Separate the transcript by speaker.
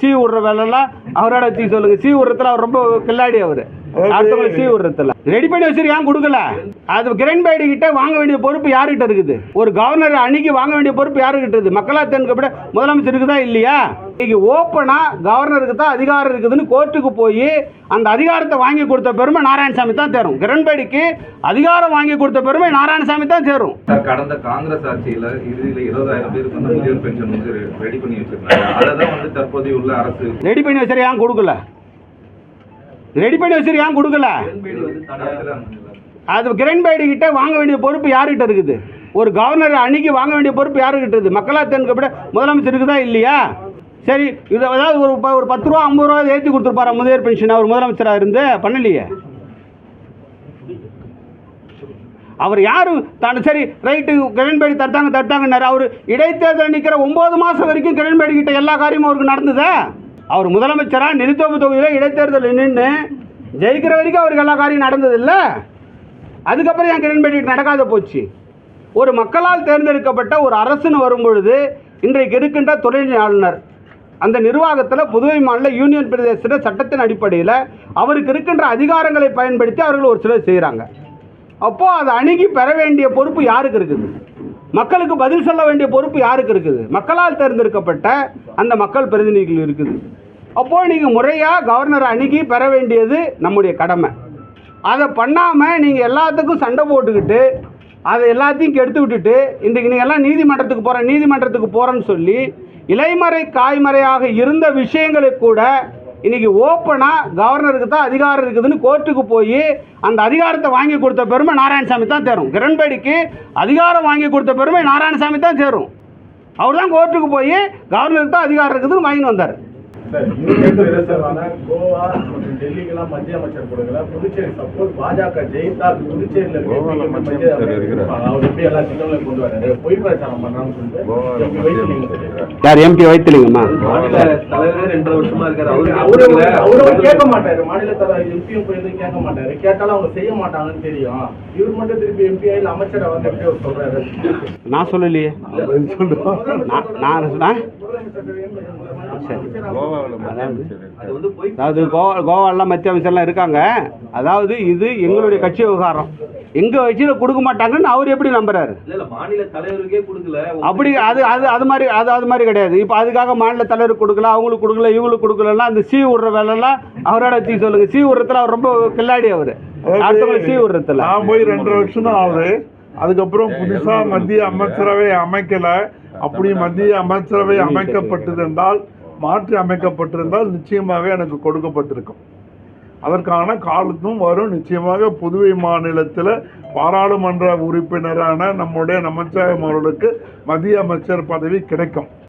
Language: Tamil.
Speaker 1: சீ விடுற வேலைலாம் அவரோட வச்சு சொல்லுங்க. சீ விடுறதுல அவர் ரொம்ப கில்லாடி அவர். அடுத்தவங்களை சீ விடுறதுல ரெடி பண்ணி வச்சிரு ஏன் கொடுக்கல. அது கிரண் பேடி கிட்ட வாங்க வேண்டிய பொறுப்பு யாருகிட்ட இருக்குது? ஒரு கவர்னர் அன்னைக்கு வாங்க வேண்டிய பொறுப்பு யாருக்கிட்ட இருக்குது? மக்களா தேர்ந்தெடுக்கப்பட முதலமைச்சருக்கு தான் இல்லையா? இன்னைக்கு ஓப்பனா கவர்னருக்கு தான் அதிகாரம் இருக்குதுன்னு கோர்ட்டுக்கு போய் அந்த அதிகாரத்தை வாங்கி கொடுத்த பெருமை நாராயணசாமி தான் தேரும். கிரண்பேடிக்கு அதிகாரம் வாங்கி கொடுத்த பெருமை நாராயணசாமி தான்
Speaker 2: சார் கடந்த காங்கிரஸ் ஆட்சியில இறுதியில இருபதாயிரம் பேருக்கு வந்து முதியோர் பென்ஷன் வந்து ரெடி பண்ணி வச்சிருந்தாங்க. அதை தான் வந்து தற்போதைய உள்ள அரசு
Speaker 1: ரெடி பண்ணி வச்சிரு ஏன் கொடுக்கல? ரெடி பண்ணி வச்சிரு ஏன் கொடுக்கல? அது கிரண்பேடி கிட்ட வாங்க வேண்டிய பொறுப்பு யாருக்கிட்ட இருக்குது? ஒரு கவர்னர் அன்னைக்கு வாங்க வேண்டிய பொறுப்பு யாருக்கிட்ட இருக்குது? மக்களா தேர்ந்தெடுக்கப்பட முதலமைச்சருக்கு தான் இல்லையா? சரி இது அதாவது ஒரு ப- ஒரு பத்து ரூபா ஐம்பது ரூபா ஏற்றி கொடுத்துருப்பாரா முதியோர் பென்ஷன்? அவர் முதலமைச்சராக இருந்து? பண்ணலையே. அவர் யாரும் தான் சரி ரைட்டு கிரண்பேடி தடுத்தாங்க தடுத்தாங்கன்னாரு அவர் இடைத்தேர்தல் நிற்கிற ஒம்பது மாதம் வரைக்கும் கிரண்பேடி கிட்ட எல்லா காரியமும் அவருக்கு நடந்ததா? அவர் முதலமைச்சராக நிறுத்தோப்பு தொகுதியில் இடைத்தேர்தல் நின்று ஜெயிக்கிற வரைக்கும் அவருக்கு எல்லா காரியம் நடந்ததில்லை. அதுக்கப்புறம் என் கிரண்பேடி நடக்காத போச்சு? ஒரு மக்களால் தேர்ந்தெடுக்கப்பட்ட ஒரு அரசுன்னு வரும்பொழுது இன்றைக்கு இருக்கின்ற துணை ஆளுநர் அந்த நிர்வாகத்தில் புதுவை மாநில யூனியன் பிரதேச சட்டத்தின் அடிப்படையில் அவருக்கு இருக்கின்ற அதிகாரங்களை பயன்படுத்தி அவர்கள் ஒரு சிலர் செய்கிறாங்க அப்போது அதை அணுகி பெற வேண்டிய பொறுப்பு யாருக்கு இருக்குது? மக்களுக்கு பதில் சொல்ல வேண்டிய பொறுப்பு யாருக்கு இருக்குது? மக்களால் தேர்ந்தெடுக்கப்பட்ட அந்த மக்கள் பிரதிநிதிகள் இருக்குது. அப்போது நீங்கள் முறையாக கவர்னரை அணுகி பெற வேண்டியது நம்முடைய கடமை. அதை பண்ணாமல் நீங்கள் எல்லாத்துக்கும் சண்டை போட்டுக்கிட்டு அதை எல்லாத்தையும் கெடுத்து விட்டுட்டு இன்றைக்கு நீங்கள் எல்லாம் நீதிமன்றத்துக்கு போகிறேன் நீதிமன்றத்துக்கு போகிறேன்னு சொல்லி இலைமறை காய்மறையாக இருந்த விஷயங்களை கூட இன்றைக்கி ஓப்பனாக கவர்னருக்கு தான் அதிகாரம் இருக்குதுன்னு கோர்ட்டுக்கு போய் அந்த அதிகாரத்தை வாங்கி கொடுத்த பெருமை நாராயணசாமி தான் தேரும் கிரண்பேடிக்கு அதிகாரம் வாங்கி கொடுத்த பெருமை நாராயணசாமி தான் சேரும். அவர் தான் கோர்ட்டுக்கு போய் கவர்னருக்கு தான் அதிகாரம் இருக்குதுன்னு வாங்கிட்டு வந்தார்.
Speaker 3: கோவா மற்றும் டெல்லிக்கெல்லாம் மத்திய அமைச்சர் கொடுக்கல. புதுச்சேரி சப்போஸ் பாஜக ஜெயித்தால் புதுச்சேரியில. அவர் எப்படி எல்லா கொண்டு பொய் பிரச்சாரம் சொல்லிட்டு.
Speaker 1: யார் எம்பி வைத்திலிங்கம்மா?
Speaker 2: மாநில தலைவர் ரெண்டரை வருஷமா இருக்காரு.
Speaker 3: அவரு அவரு கேட்க மாட்டாரு. மாநில தலைவர் எம்பியும் போய் எதுவும் கேட்க மாட்டாரு. கேட்டாலும் அவங்க செய்ய மாட்டாங்கன்னு தெரியும். இவர் மட்டும் திருப்பி எம்பி ஆயில் அமைச்சரை வந்து எப்படி அவர் சொல்றாரு?
Speaker 1: நான் சொல்லலையே. நான் நான் சொன்னேன் சரி. அதாவது
Speaker 2: அது வந்து போய்
Speaker 1: அதாவது கோவா கோவாலாம் மத்திய அமைச்சர்லாம் இருக்காங்க. அதாவது இது எங்களுடைய கட்சி விவகாரம். எங்கள் கட்சியில் கொடுக்க மாட்டாங்கன்னு அவர் எப்படி நம்புறாரு?
Speaker 2: இல்ல இல்ல மாநில தலைவருக்கே கொடுக்கல.
Speaker 1: அப்படி அது அது அது மாதிரி அது அது மாதிரி கிடையாது. இப்போ அதுக்காக மாநில தலைவர் கொடுக்கல அவங்களுக்கு கொடுக்கல இவங்களுக்கு கொடுக்கலன்னா அந்த சீ விடுற வேலைலாம் அவரோட வச்சு சொல்லுங்க. சீ விடுறதுல அவர் ரொம்ப கில்லாடி அவர். அடுத்தவங்களை சீ விடுறதுல
Speaker 4: நான் போய் ரெண்டரை வருஷம் தான் ஆகுது அதுக்கப்புறம் புதுசா மத்திய அமைச்சரவை அமைக்கல. அப்படி மத்திய அமைச்சரவை அமைக்கப்பட்டிருந்தால் மாற்றி அமைக்கப்பட்டிருந்தால் நிச்சயமாக எனக்கு கொடுக்கப்பட்டிருக்கும். அதற்கான காலத்தும் வரும். நிச்சயமாக புதுவை மாநிலத்தில் பாராளுமன்ற உறுப்பினரான நம்முடைய நமச்சிவாயம் அவர்களுக்கு மத்திய அமைச்சர் பதவி கிடைக்கும்.